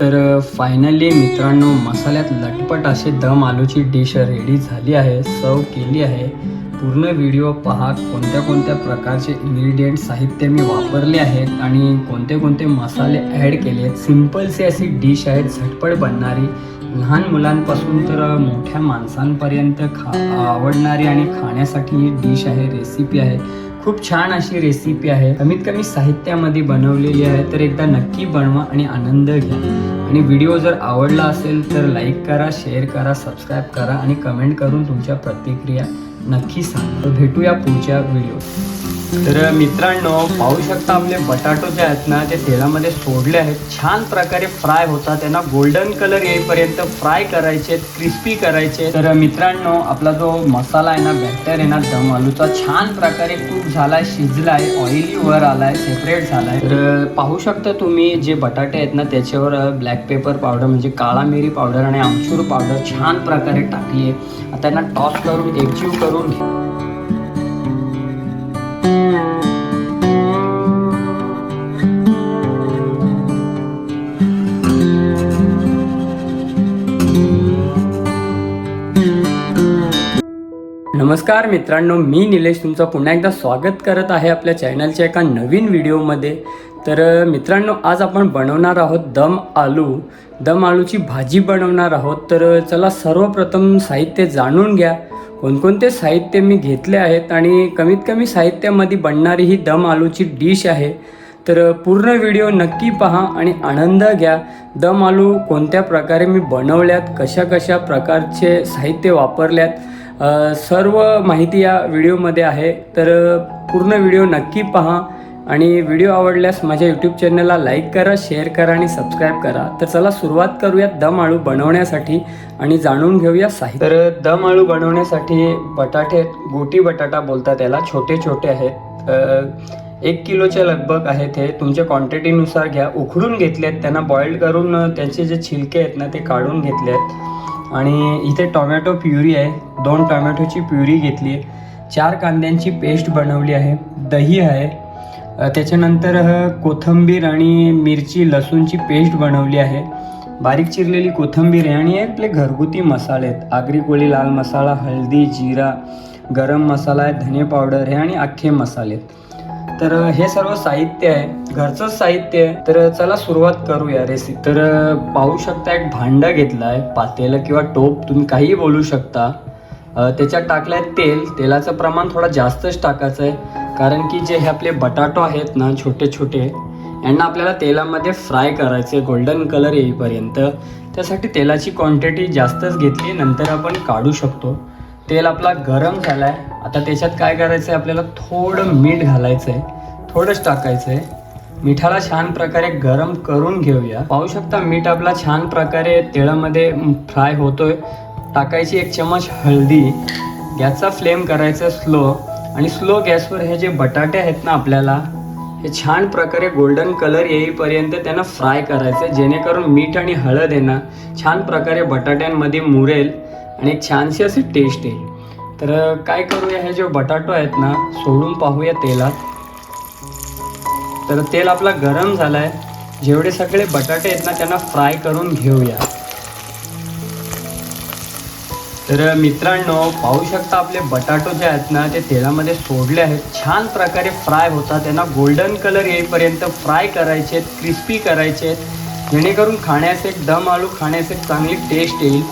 तर फायनली मित्रांनो मसाल्यात लटपट असे दम आलूची डिश रेडी झाली आहे सर्व केली आहे. पूर्ण व्हिडिओ पहा कोणत्या कोणत्या प्रकारचे इन्ग्रेडियंट साहित्य मी वापरले आहेत आणि कोणते कोणते मसाले ॲड केले आहेत. सिम्पलशी अशी डिश आहे झटपट बनणारी. लहान मुलांपासून तर मोठ्या माणसांपर्यंत खा आवडणारी आणि खाण्यासाठी ही डिश आहे रेसिपी आहे. खूप छान अशी रेसिपी आहे. कमीत कमी साहित्यामध्ये बनवलेली आहे. तर एकदा नक्की बनवा आणि आनंद घ्या. आणि व्हिडिओ जर आवडला असेल तर लाईक करा शेअर करा सबस्क्राईब करा आणि कमेंट करून तुमच्या प्रतिक्रिया नक्की सांगा. भेटूया पुढच्या व्हिडिओ तर मित्रांनो पाहू शकता आपले बटाटो जे आहेत ना ते तेलामध्ये सोडले आहेत. छान प्रकारे फ्राय होतात. त्यांना गोल्डन कलर येईपर्यंत फ्राय करायचे क्रिस्पी करायचे तर मित्रांनो आपला जो मसाला आहे ना बॅटर आहे ना दम आलूचा छान प्रकारे कुक झालाय शिजलाय ऑइली वर आलाय सेपरेट झालाय. तर पाहू शकता तुम्ही जे बटाटे आहेत ना त्याच्यावर ब्लॅक पेपर पावडर म्हणजे काळा मिरी पावडर आणि आमचूर पावडर छान प्रकारे टाकली आहे आता त्यांना टॉस करून एकजीव करून नमस्कार मित्रांनो मी निलेश तुमचं पुन्हा एकदा स्वागत करत आहे आपल्या चॅनलच्या एका नवीन व्हिडिओमध्ये. तर मित्रांनो आज आपण बनवणार आहोत दम आलू. दम आलूची भाजी बनवणार आहोत. तर चला सर्वप्रथम साहित्य जाणून घ्या. कोणकोणते साहित्य मी घेतले आहेत आणि कमीत कमी साहित्यामध्ये बनणारी ही दम आलूची डिश आहे. तर पूर्ण व्हिडिओ नक्की पहा आणि आनंद घ्या. दम आलू कोणत्या प्रकारे मी बनवल्यात कशा कशा प्रकारचे साहित्य वापरल्यात सर्व माहिती या व्हिडिओमध्ये आहे. तर पूर्ण व्हिडिओ नक्की पहा आणि व्हिडिओ आवडल्यास माझ्या यूट्यूब चॅनलला लाईक करा शेअर करा आणि सबस्क्राईब करा. तर चला सुरुवात करूयात दम आळू बनवण्यासाठी आणि जाणून घेऊया साहित्य. तर दम आळू बनवण्यासाठी बटाटे गोटी बटाटा बोलतात त्याला छोटे छोटे आहेत. एक किलोच्या लगभग आहेत हे. तुमच्या क्वांटिटीनुसार घ्या. उखडून घेतले आहेत त्यांना बॉईल करून त्यांचे जे छिलके आहेत ना ते काढून घेतले आहेत आणि इथे टोमॅटो प्युरी आहे. दोन टोमॅटोची प्युरी घेतली आहे. चार कांद्यांची पेस्ट बनवली आहे. दही आहे. त्याच्यानंतर कोथंबीर कोथिंबीर आणि मिरची लसूणची पेस्ट बनवली आहे. बारीक चिरलेली कोथिंबीर आहे आणि आपले घरगुती मसाले आहेत. आगरी कोळी लाल मसाला हळदी जिरा गरम मसाला आहे धने पावडर आहे आणि अख्खे मसाले आहेत. तर हे सर्व साहित्य आहे. घरचंच साहित्य आहे. तर चला सुरुवात करूया रेसिपी तर पाहू शकता एक भांडं घेतलं आहे पातेलं किंवा टोप तुम्ही काहीही बोलू शकता. त्याच्यात टाकलं आहे तेल. तेलाचं प्रमाण थोडा जास्तच टाकायचं आहे. कारण की जे हे आपले बटाटो आहेत ना छोटे छोटे यांना आपल्याला तेलामध्ये फ्राय करायचे गोल्डन कलर येईपर्यंत. त्यासाठी तेलाची क्वांटिटी जास्तच घेतली. नंतर आपण काढू शकतो. तेल आपला गरम झाला आहे आता त्याच्यात काय करायचं आहे आपल्याला थोडं मीठ घालायचं आहे थोडंच टाकायचं आहे मिठाला छान प्रकारे गरम करून घेऊया. पाहू शकता मीठ आपला छान प्रकारे तेलामध्ये फ्राय होतोय. टाकायची एक चमच हळदी. गॅसचा फ्लेम करायचा स्लो. आणि स्लो गॅसवर हे जे बटाटे आहेत ना आपल्याला हे छान प्रकारे गोल्डन कलर येईपर्यंत त्यांना फ्राय करायचं जेणेकरून मीठ आणि हळद आहे ना छान प्रकारे बटाट्यांमध्ये मुरेल. आणि एक छानशी अशी टेस्ट येईल तर काय करूया हे जे बटाटो आहेत ना सोडून पाहूया तेलात. तर तेल आपला गरम झाला आहे जेवढे सगळे बटाटे आहेत ना त्यांना फ्राय करून घेऊया. तर मित्रांनो पाहू शकता आपले बटाटो जे आहेत ना ते तेलामध्ये सोडले आहेत. छान प्रकारे फ्राय होतात. त्यांना गोल्डन कलर येईपर्यंत फ्राय करायचे आहेत क्रिस्पी करायचे आहेत. जेणेकरून खाण्यास एक दम आलू खाण्यास एक चांगली टेस्ट येईल.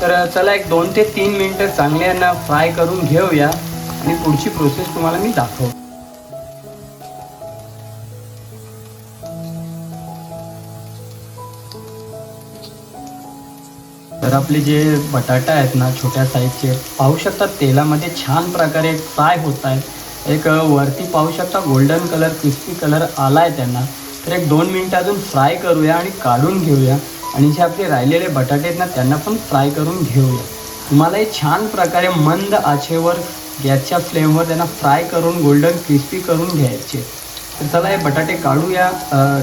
तर चला एक दोन ते तीन मिनटं चांगले यांना फ्राय करून घेऊया आणि पुढची प्रोसेस तुम्हाला मी दाखव तर आपले जे बटाटा आहेत ना छोट्या साईजचे पाहू शकता तेलामध्ये छान प्रकारे फ्राय होत आहेत. एक वरती पाहू शकता गोल्डन कलर क्रिस्पी कलर आला आहे त्यांना. तर एक दोन मिनटं अजून फ्राय करूया आणि काढून घेऊया. आणि जे आपले राहिलेले बटाटे आहेत ना त्यांना पण फ्राय करून घेऊया. तुम्हाला हे छान प्रकारे मंद आचेवर गॅसच्या फ्लेमवर त्यांना फ्राय करून गोल्डन क्रिस्पी करून घ्यायचे. तर चला हे बटाटे काढूया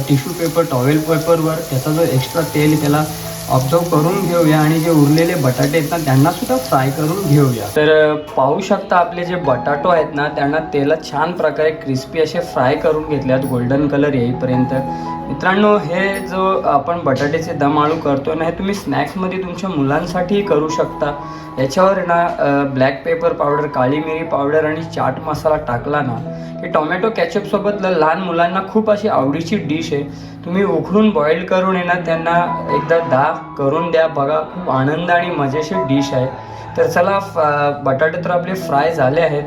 टिश्यू पेपर टॉवेल पेपरवर त्याचा जो एक्स्ट्रा तेल त्याला ऑब्झर्व करून घेऊया आणि जे उरलेले बटाटे आहेत ना त्यांना सुद्धा फ्राय करून घेऊया. तर पाहू शकता आपले जे बटाटो आहेत ना त्यांना तेलात छान प्रकारे क्रिस्पी असे फ्राय करून घेतल्यात गोल्डन कलर येईपर्यंत. मित्रांनो हे जो आपण बटाट्याचे दम आळू करतो ना हे तुम्ही स्नॅक्समध्ये तुमच्या मुलांसाठीही करू शकता. याच्यावर ना ब्लॅक पेपर पावडर काळी मिरी पावडर आणि चाट मसाला टाकला ना हे टोमॅटो कॅचअपसोबत लहान मुलांना खूप अशी आवडीची डिश आहे. तुम्ही उखडून बॉईल करून आहे ना त्यांना एकदा दा करून द्या. बघा खूप आनंद आणि मजेशीर डिश आहे. तर चला फ- बटाटे तर आपले फ्राय झाले आहेत.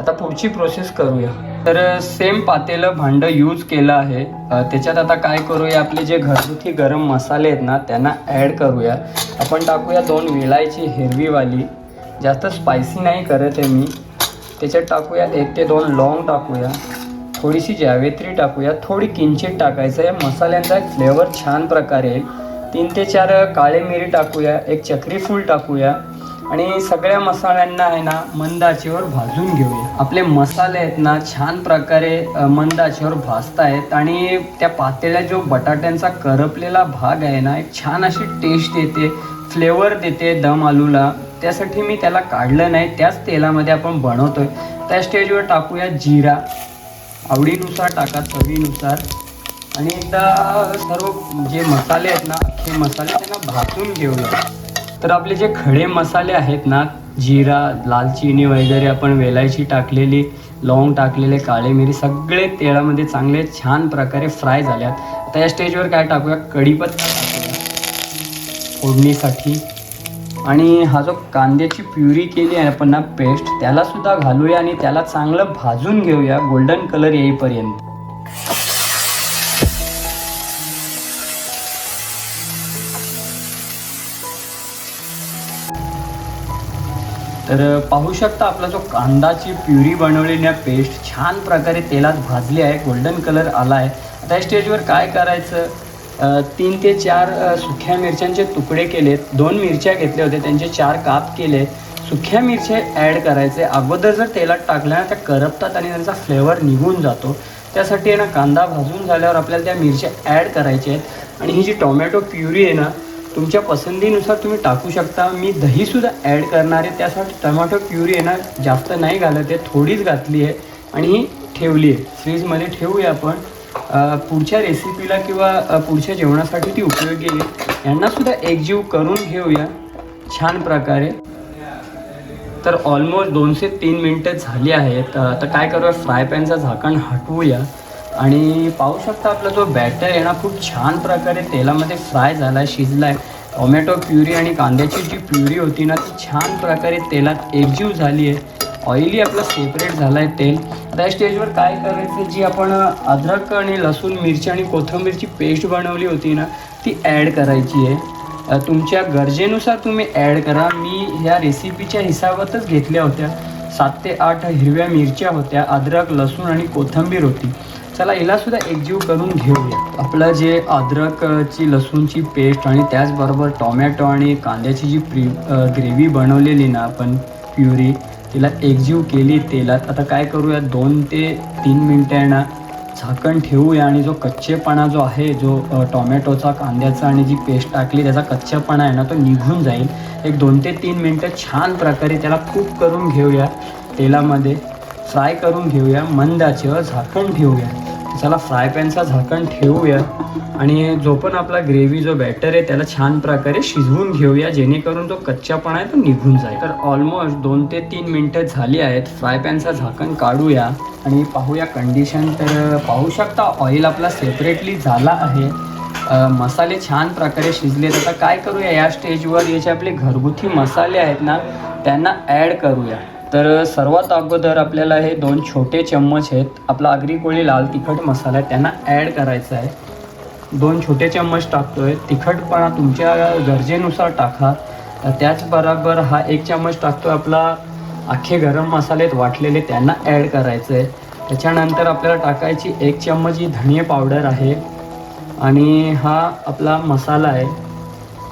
आता पुढची प्रोसेस करूया. तर सेम पातेलं भांडं यूज केलं आहे. त्याच्यात आता काय करूया आपले जे घरगुती गरम मसाले आहेत ना त्यांना ॲड करूया. आपण टाकूया दोन वेलायची हिरवीवाली. जास्त स्पायसी नाही करत आहे मी. त्याच्यात टाकूया एक ते दोन लॉंग टाकूया. थोडीशी जावेत्री टाकूया. थोडी किंचित टाकायचं या मसाल्यांचा एक फ्लेवर छान प्रकारे येईल. तीन ते चार काळे मिरी टाकूया. एक चक्री फूल टाकूया. आणि सगळ्या मसाल्यांना आहे ना मंदाचीवर भाजून घेऊया. आपले मसाले आहेत ना छान प्रकारे मंदाचीवर भाजत आहेत आणि त्या पातेल्या जो बटाट्यांचा करपलेला भाग आहे ना एक छान अशी टेस्ट येते फ्लेवर देते दम आलूला. त्यासाठी मी त्याला काढलं नाही. त्याच तेलामध्ये आपण बनवतोय. त्या स्टेजवर टाकूया जिरा. आवडीनुसार टाका चवीनुसार. आणि एकदा सर्व जे मसाले आहेत ना ते मसाले त्यांना भाजून घेऊया तर आपले जे खडे मसाले आहेत ना जिरा लालचिनी वगैरे आपण वेलायची टाकलेली लवंग टाकलेले काळे मिरी सगळे तेलामध्ये चांगले छान प्रकारे फ्राय झाल्यात. आता या स्टेजवर काय टाकूया? कढीपत्ता टाकूया. फोडणीसाठी आणि हा जो कांद्याची प्युरी केली आहे आपण ना पेस्ट त्याला सुद्धा घालूया आणि त्याला चांगलं भाजून घेऊया गोल्डन कलर येईपर्यंत. तर पाहू शकता आपला जो कांदाची प्युरी बनवलेली आहे पेस्ट छान प्रकारे तेलात भाजली आहे गोल्डन कलर आला आहे. आता या स्टेजवर काय करायचं? तीन ते चार सुख्या सुक्या मिरच्यांचे तुकडे केलेत. दोन मिरच्या घेतल्या होत्या. त्यांचे चार काप केले सुक्या मिरच्या ॲड करायचे. अगोदर जर तेलात टाकल्या ना त्या करपतात आणि त्यांचा फ्लेवर निघून जातो. त्यासाठी आहे ना कांदा भाजून झाल्यावर आपल्याला त्या मिरच्या ॲड करायच्या आहेत. आणि ही जी टोमॅटो प्युरी आहे ना तुमच्या पसंतीनुसार तुम्ही टाकू शकता. मी दहीसुद्धा ॲड करणार आहे. त्यासाठी टोमॅटो प्युरी आहे ना जास्त नाही घालत आहे. थोडीच घातली आहे. आणि ही ठेवली आहे. फ्रीजमध्ये ठेवूया आपण. पुढच्या रेसिपीला किंवा पुढच्या जेवणासाठी ती उपयोगी येईल यांनासुद्धा एकजीव करून घेऊया. छान प्रकारे. तर ऑलमोस्ट दोनशे तीन मिनटं झाली आहेत. तर आता काय करूया? फ्राय पॅनचा झाकण हटवूया. आणि पाहू शकता आपला जो बॅटर आहे ना खूप छान प्रकारे तेलामध्ये फ्राय झाला आहे शिजला आहे टोमॅटो प्युरी आणि कांद्याची जी प्युरी होती ना ती छान प्रकारे तेलात एकजीव झाली आहे. ऑइली आपलं सेपरेट झालं आहे तेल. आता या स्टेजवर काय करायचं? जी आपण अद्रक आणि लसूण मिरची आणि कोथिंबीरची पेस्ट बनवली होती ना ती ॲड करायची आहे. तुमच्या गरजेनुसार तुम्ही ॲड करा. मी ह्या रेसिपीच्या हिसाबातच घेतल्या होत्या. सात ते आठ हिरव्या मिरच्या होत्या अद्रक लसूण आणि कोथिंबीर होती. चला हिलासुद्धा एकजीव करून घेऊया. आपलं जे अद्रकची लसूणची पेस्ट आणि त्याचबरोबर टोमॅटो आणि कांद्याची जी प्री ग्रेव्ही बनवलेली ना आपण प्युरी तिला एकजीव केली तेलात. आता काय करूया? दोन ते तीन मिनटं आहे ना. झाकण ठेवूया आणि जो कच्चेपणा जो आहे जो टॉमॅटोचा टोमॅटोचा कांद्याचा आणि जी पेस्ट टाकली त्याचा कच्चेपणा आहे ना तो निघून जाईल. एक दोन ते तीन मिनटं छान प्रकारे त्याला कूक करून घेऊया तेलामध्ये. फ्राय करून घेऊया. मंद झाकण ठेवूया. चला फ्राय पॅनचा झाकण ठेवूया. आणि जो पण आपला ग्रेव्ही जो बॅटर आहे त्याला छान प्रकारे शिजवून घेऊया जेणेकरून जो कच्चापणा आहे तो निघून जाईल. तर ऑलमोस्ट दोन ते तीन मिनटं झाली आहेत. फ्राय पॅनचा झाकण काढूया. आणि पाहूया कंडिशन तर पाहू शकता ऑइल आपला सेपरेटली झाला आहे. मसाले छान प्रकारे शिजलेत. आता काय करूया या स्टेजवर याचे आपले घरगुती मसाले आहेत ना त्यांना ॲड करूया. तर सर्वात अगोदर आपल्याला हे दोन छोटे चम्मच आहेत. आपला आगरी कोळी लाल तिखट मसाला आहे त्यांना ॲड करायचा आहे. दोन छोटे चम्मच टाकतोय. तिखटपणा तुमच्या गरजेनुसार टाका. त्याचबरोबर हा एक चम्मच टाकतोय आपला अख्खे गरम मसालेत वाटलेले त्यांना ॲड करायचं आहे त्याच्यानंतर आपल्याला टाकायची एक चम्मच ही धनिया पावडर आहे. आणि हा आपला मसाला आहे.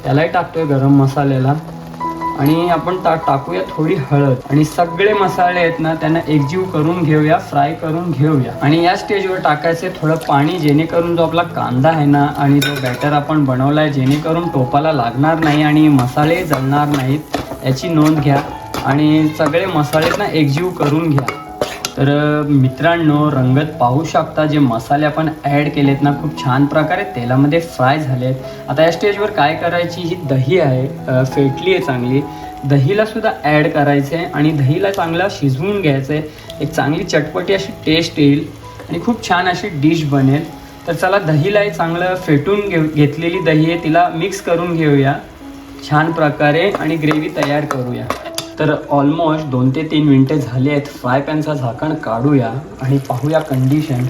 त्यालाही टाकतोय गरम मसाल्याला. आणि आपण ता टाकूया थोडी हळद. आणि सगळे मसाले आहेत ना त्यांना एकजीव करून घेऊया फ्राय करून घेऊया. आणि या स्टेजवर टाकायचे थोडं पाणी जेणेकरून जो आपला कांदा आहे ना आणि जो बॅटर आपण बनवलाय जेणेकरून टोपाला लागणार नाही आणि मसाले जळणार नाहीत याची नोंद घ्या. आणि सगळे मसाले ना एकजीव करून घ्या. तर मित्रांनो रंगत पाहू शकता जे मसाले आपण ॲड केलेत ना खूप छान प्रकारे तेलामध्ये फ्राय झाले आहेत आता या स्टेजवर काय करायची? ही दही आहे फेटली आहे चांगली. दहीला सुद्धा ॲड करायचं आहे आणि दहीला चांगलं शिजवून घ्यायचं आहे एक चांगली चटपटी अशी टेस्ट येईल आणि खूप छान अशी डिश बनेल. तर चला दहीलाही चांगलं फेटून घेऊ घेतलेली दही आहे तिला मिक्स करून घेऊया. छान प्रकारे आणि ग्रेव्ही तयार करूया. तर ऑलमोस्ट दोन ते तीन मिनटे झाले आहेत. फ्राय पॅनचा झाकण काढूया आणि पाहूया कंडिशन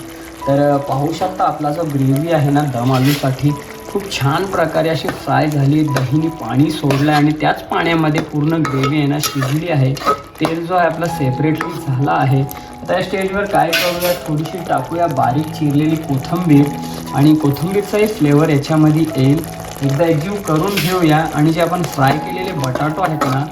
तर पाहू शकता आपला जो ग्रेव्ही आहे ना दम आलूसाठी खूप छान प्रकारे अशी फ्राय झाली. दहीने पाणी सोडलं आहे आणि त्याच पाण्यामध्ये पूर्ण ग्रेव्ही आहे ना शिजली आहे. तेल जो आहे आपला सेपरेटली झाला आहे. आता या स्टेजवर काय करूया थोडीशी टाकूया बारीक चिरलेली कोथिंबीर. आणि कोथिंबीरचाही फ्लेवर याच्यामध्ये येईल. एकदा एकजीव करून घेऊया. आणि जे आपण फ्राय केलेले बटाटो आहेत ना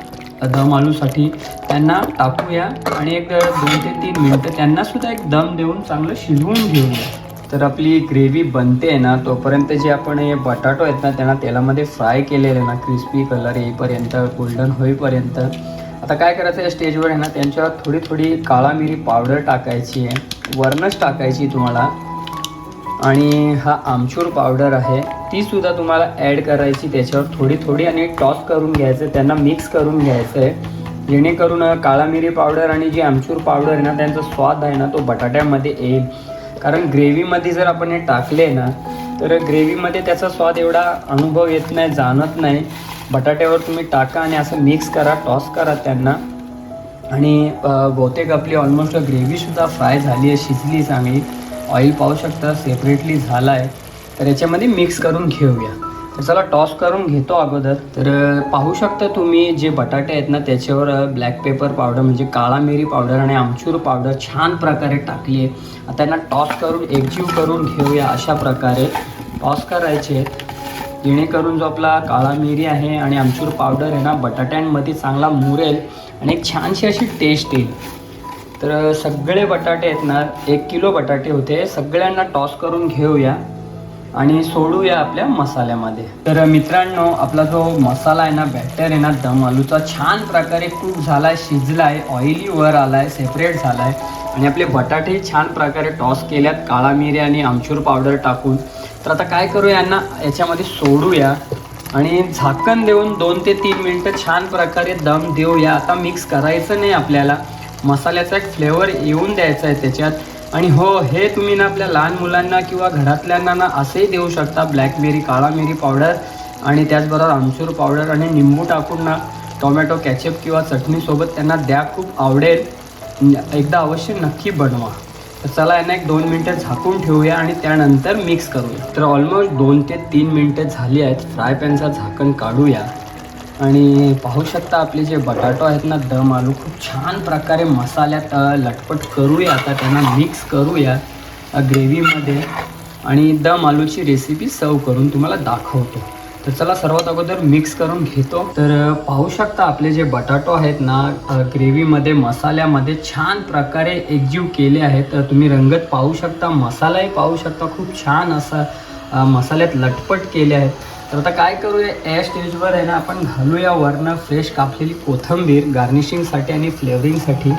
दम आलूसाठी त्यांना टाकूया आणि एक दोन ते तीन मिनटं त्यांनासुद्धा एक दम देऊन चांगलं शिजवून घेऊया तर आपली ग्रेव्ही बनते ना तोपर्यंत जे आपण हे बटाटो आहेत ना त्यांना तेलामध्ये फ्राय केलेले ना क्रिस्पी कलर येईपर्यंत गोल्डन होईपर्यंत. आता काय करायचं या स्टेजवर आहे ना त्यांच्यावर थोडी थोडी काळा मिरी पावडर टाकायची आहे. वरणच टाकायची तुम्हाला. आणि हा आमचूर पावडर आहे. ती सुद्धा तुम्हाला ॲड करायची त्याच्यावर थोडी थोडी आणि टॉस करून घ्यायचं त्यांना मिक्स करून घ्यायचं आहे जेणेकरून काळा मिरी पावडर आणि जी आमचूर पावडर आहे ना त्यांचा स्वाद आहे ना तो बटाट्यामध्ये येईल. कारण ग्रेव्हीमध्ये जर आपण हे टाकले ना तर ग्रेव्हीमध्ये त्याचा स्वाद एवढा अनुभव येत नाही जाणत नाही. बटाट्यावर तुम्ही टाका आणि असं मिक्स करा टॉस करा त्यांना. आणि बहुतेक आपली ऑलमोस्ट ग्रेव्हीसुद्धा फ्राय झाली आहे शिजली चांगली. ऑइल पाहू शकता सेपरेटली झाला आहे तर याच्यामध्ये मिक्स करून घेऊया. तर चला टॉस करून घेतो अगोदर. तर पाहू शकता तुम्ही जे बटाटे आहेत ना त्याच्यावर ब्लॅक पेपर पावडर म्हणजे काळा मिरी पावडर आणि आमचूर पावडर छान प्रकारे टाकली आहे आता त्यांना टॉस करून एकजीव करून घेऊया अशा प्रकारे. टॉस करायचे जेणेकरून जो आपला काळा मिरी आहे आणि आमचूर पावडर आहे ना बटाट्यांमध्ये चांगला मुरेल आणि एक छानशी अशी टेस्ट येईल. तर सगळे बटाटे आहेत ना एक किलो बटाटे होते. सगळ्यांना टॉस करून घेऊया. आणि सोडूया आपल्या मसाल्यामध्ये. तर मित्रांनो आपला जो मसाला आहे ना बॅटर आहे ना दम आलूचा छान प्रकारे कुक झाला आहे शिजला आहे ऑइली वर आला आहे सेपरेट झाला आहे आणि आपले बटाटे छान प्रकारे टॉस केल्यात काळा मिरी आणि आमचूर पावडर टाकून. तर आता काय करू यांना याच्यामध्ये सोडूया. आणि झाकण देऊन दोन ते तीन मिनटं छान प्रकारे दम देऊया. आता मिक्स करायचं नाही आपल्याला. मसाल्याचा एक फ्लेवर येऊन द्यायचा आहे त्याच्यात. आणि हो हे तुम्ही ना आपल्या लहान मुलांना किंवा घरातल्यांना ना असेही देऊ शकता. ब्लॅक मिरी काळा मिरी पावडर आणि त्याचबरोबर आमचूर पावडर आणि निंबू टाकून ना टोमॅटो कॅचअप किंवा चटणीसोबत त्यांना द्या. खूप आवडेल. एकदा अवश्य नक्की बनवा. तर चला यांना एक दोन मिनटं झाकून ठेवूया आणि त्यानंतर मिक्स करूया. तर ऑलमोस्ट दोन ते तीन मिनटं झाली आहेत. फ्राय पॅनचा झाकण काढूया. आणि पाहू शकता आपले जे बटाटो आहेत ना दम आलू खूप छान प्रकारे मसाल्यात लटपट करूया. आता त्यांना मिक्स करूया ग्रेव्हीमध्ये आणि दम आलूची रेसिपी सर्व करून तुम्हाला दाखवतो. तर चला सर्वात अगोदर मिक्स करून घेतो. तर पाहू शकता आपले जे बटाटो आहेत ना ग्रेव्हीमध्ये मसाल्यामध्ये छान प्रकारे एकजीव केले आहेत. तर तुम्ही रंगत पाहू शकता मसालाही पाहू शकता. खूप छान असा मसाल्यात लटपट केले आहेत. तर आता काय करूया? या स्टेजवर आहे ना आपण घालूया वरनं फ्रेश कापलेली कोथिंबीर गार्निशिंगसाठी आणि फ्लेवरिंगसाठी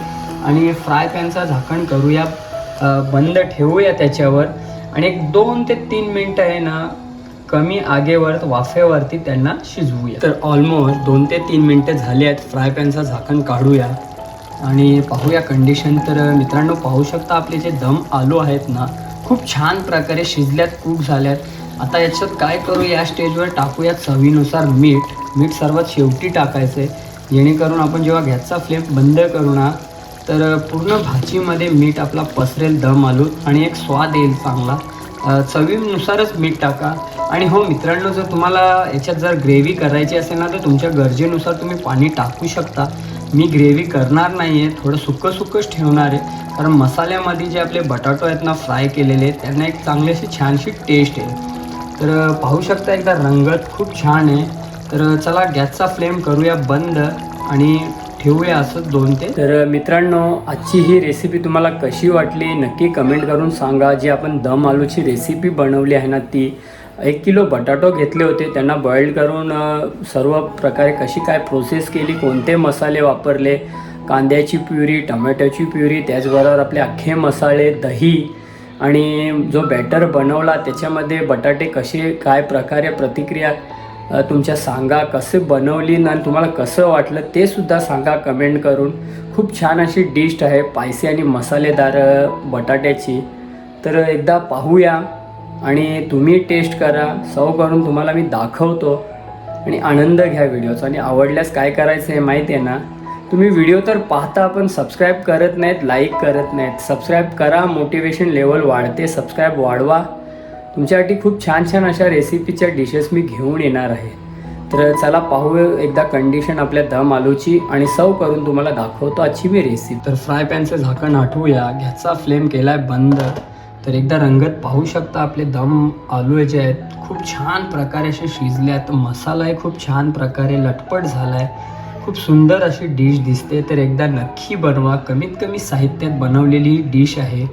आणि फ्राय पॅनचं झाकण करूया. बंद ठेवूया त्याच्यावर. आणि एक दोन ते तीन मिनटं आहे ना कमी आगेवर वाफेवरती त्यांना शिजवूया. तर ऑलमोस्ट दोन ते तीन मिनटं झाली आहेत. फ्राय पॅनचं झाकण काढूया. आणि पाहूया कंडिशन तर मित्रांनो पाहू शकता आपले जे दम आलू आहेत ना खूप छान प्रकारे शिजल्यात कुक झाल्यात. आता याच्यात काय करू या स्टेजवर टाकूयात चवीनुसार मीठ. मीठ सर्वात शेवटी टाकायचं आहे जेणेकरून आपण जेव्हा गॅसचा फ्लेम बंद करू ना तर पूर्ण भाजीमध्ये मीठ आपला पसरेल दम आलू आणि एक स्वाद येईल चांगला. चवीनुसारच मीठ टाका. आणि हो मित्रांनो जर तुम्हाला याच्यात जर ग्रेव्ही करायची असेल ना तर तुमच्या गरजेनुसार तुम्ही पाणी टाकू शकता. मी ग्रेव्ही करणार नाही आहे थोडं सुक्कं सुकंच ठेवणार आहे. कारण मसाल्यामध्ये जे आपले बटाटो आहेत ना फ्राय केलेले त्यांना एक चांगली अशी छानशी टेस्ट येईल. तर पाहू शकता एकदा रंगत खूप छान आहे. तर चला गॅसचा फ्लेम करूया बंद आणि ठेवूया असं दोन ते. तर मित्रांनो आजची ही रेसिपी तुम्हाला कशी वाटली नक्की कमेंट करून सांगा. जी आपण दम आलूची रेसिपी बनवली आहे ना ती. एक किलो बटाटो घेतले होते. त्यांना बॉईल करून सर्व प्रकारे कशी काय प्रोसेस केली कोणते मसाले वापरले कांद्याची प्युरी टमॅटोची प्युरी त्याचबरोबर आपले अख्खे मसाले दही आणि जो बॅटर बनवला त्याच्यामध्ये बटाटे कसे काय प्रकारे प्रतिक्रिया तुमच्या सांगा कसे बनवली ना आणि तुम्हाला कसं वाटलं ते सुद्धा सांगा कमेंट करून. खूप छान अशी डिश आहे पायसी आणि मसालेदार बटाट्याची. तर एकदा पाहूया आणि तुम्ही टेस्ट करा. सव करून तुम्हाला मी दाखवतो आणि आनंद घ्या व्हिडिओचा आणि आवडल्यास काय करायचं हे माहिती आहे ना तुम्ही व्हिडिओ तर पाहता पण सबस्क्राईब करत नाहीत लाईक करत नाहीत. सबस्क्राईब करा मोटिवेशन लेवल वाढते. सबस्क्राईब वाढवा. तुमच्यासाठी खूप छान छान अशा रेसिपीच्या डिशेस मी घेऊन येणार आहे. तर चला पाहू एकदा कंडिशन आपल्या दम आलूची आणि सव करून तुम्हाला दाखवतो आजची मी रेसिपी तर फ्राय पॅनचं झाकण आठवूया. गॅसचा फ्लेम केला आहे बंद. तर एकदा रंगत पाहू शकता आपले दम आलू जे आहेत. खूप छान प्रकारे असे शिजले आहेत. मसालाही खूप छान प्रकारे लटपट झाला आहे खूप सुंदर अशी डिश दिसते. तर एकदा नक्की बनवा. कमीत कमी साहित्यात बनवलेली डिश आहे.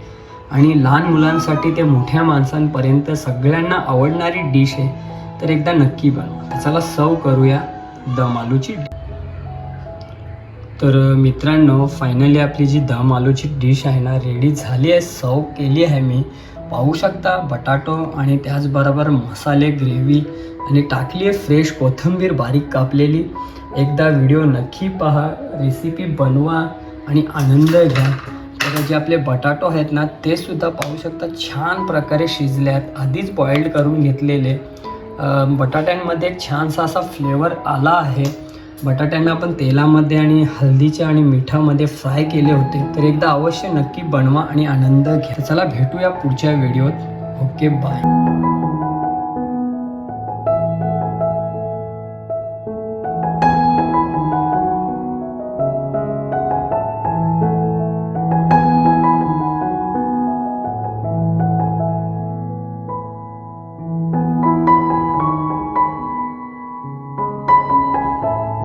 आणि लहान मुलांसाठी ते मोठ्या माणसांपर्यंत सगळ्यांना आवडणारी डिश आहे. तर एकदा नक्की बनवा. चला सर्व करूया दम आलूची डिश. तर मित्रांनो फायनली आपली जी दम आलूची डिश आहे ना रेडी झाली आहे. सर्व केली आहे मी. पाहू शकता बटाटो आणि त्याचबरोबर मसाले ग्रेव्ही आणि टाकली आहे फ्रेश कोथिंबीर बारीक कापलेली. एकदा व्हिडिओ नक्की पहा रेसिपी बनवा आणि आनंद घ्या. तर जे आपले बटाटो आहेत ना ते सुद्धा पाहू शकता. छान प्रकारे शिजले आहेत. आधीच बॉइल्ड करून घेतलेले. बटाट्यांमध्ये एक छानसा असा फ्लेवर आला आहे. बटाट्यांना आपण तेलामध्ये आणि हळदीच्या आणि मिठामध्ये फ्राय केले होते. तर एकदा अवश्य नक्की बनवा आणि आनंद घ्या. चला भेटूया पुढच्या व्हिडिओत. Okay bye